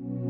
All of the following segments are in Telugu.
you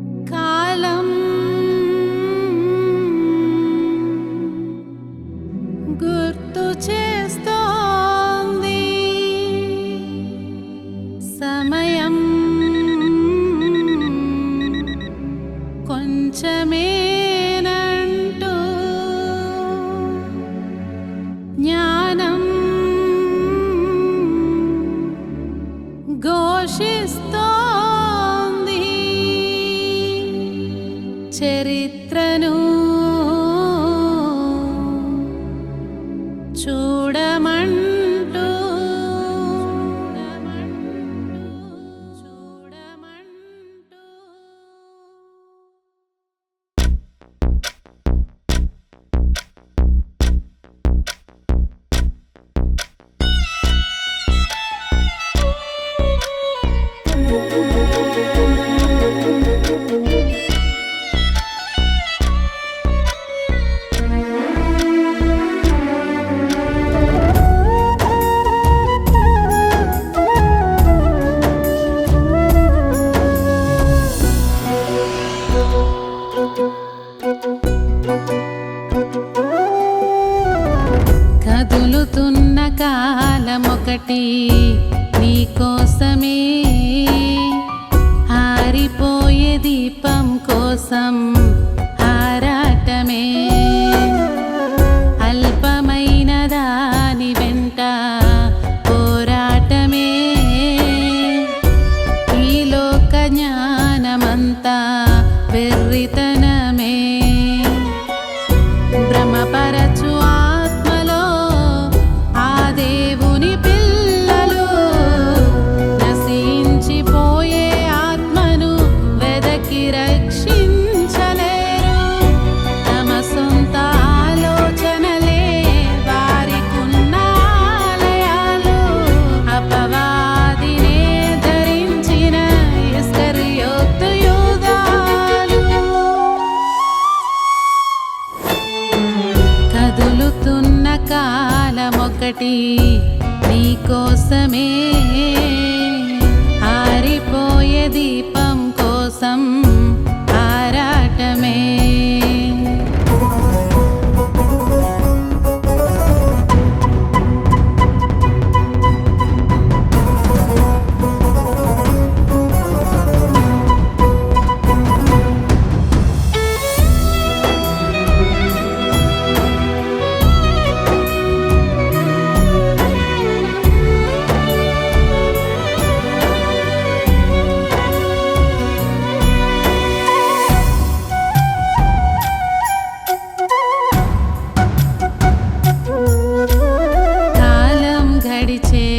పోయే దీపం కోసం ఒకటి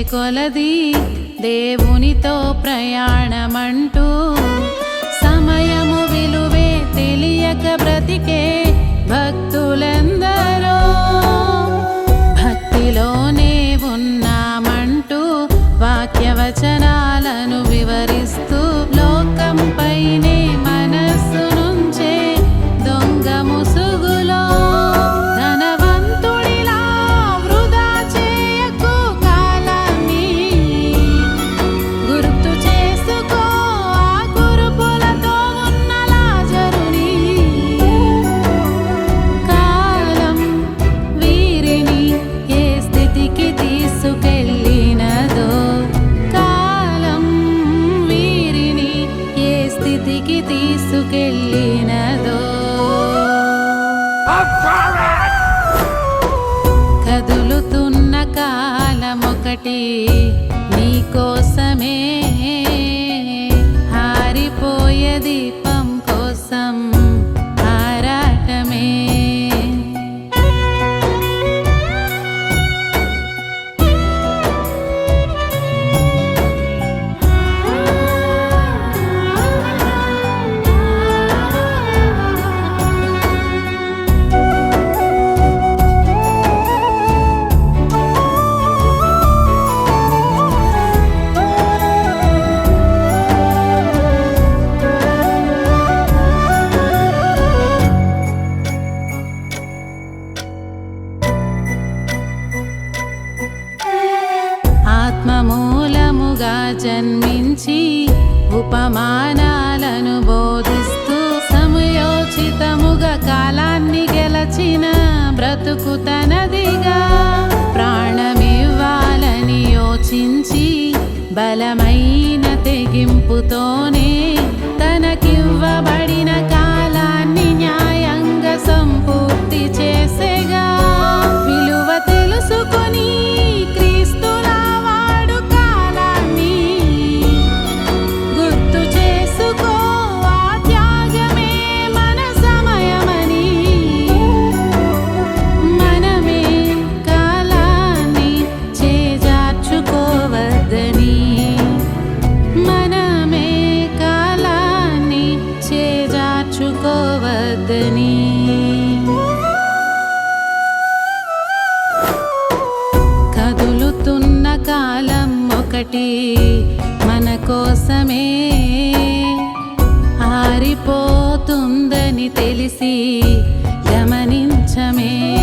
కొలది దేవునితో ప్రయాణమంటూ సమయము విలువే తెలియక బ్రతికే భక్తులందరూ. భక్తిలోనే ఉన్నామంటూ వాక్యవచనాలను వివరిస్తూ లోకంపైనే ఒకటి నీకోసమే హారిపోయే దీపం కోసం ఉపమానాలను బోధిస్తూ సమయోచితముగా కాలాన్ని గెలచిన బ్రతుకు తనదిగా ప్రాణమివ్వాలని యోచించి బలమైన తెగింపుతోనే తనకివ్వబడిన చేజార్చుకోవద్దని కదులుతున్న కాలం ఒకటి మన కోసమే. ఆరిపోతుందని తెలిసి గమనించమే.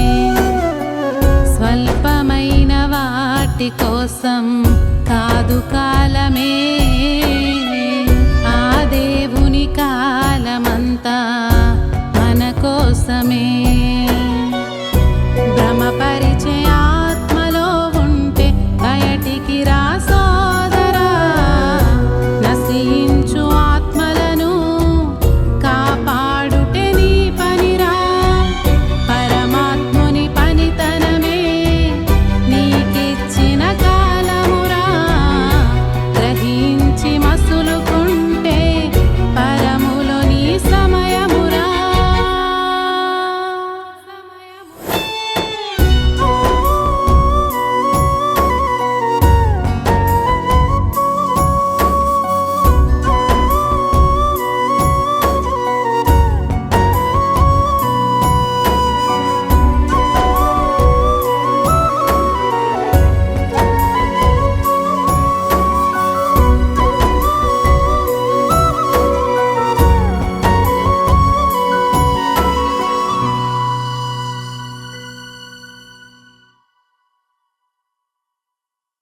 స్వల్పమైన వాటి కోసం కాదు కాలమే.